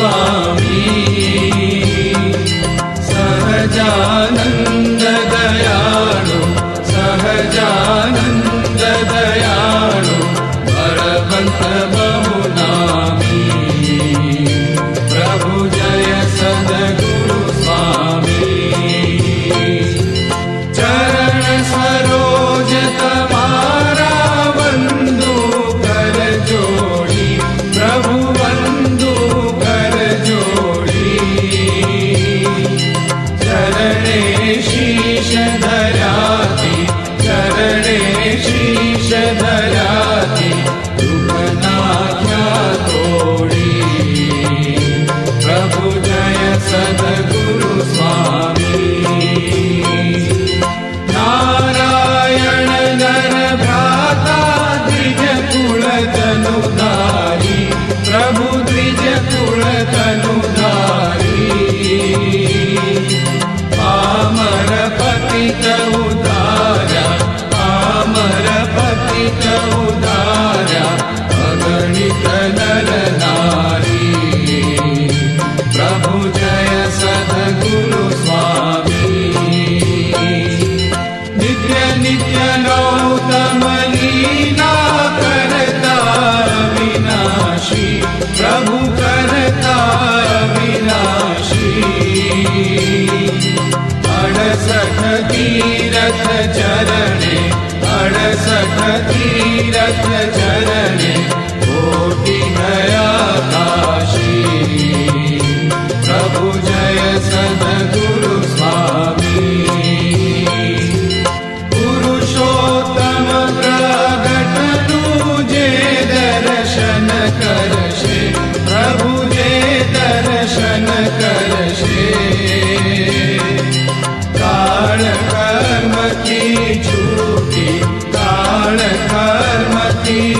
사 सद्गुरु स्वामी रथ जन सखि रथ जल સુખી કાળ કર્મથી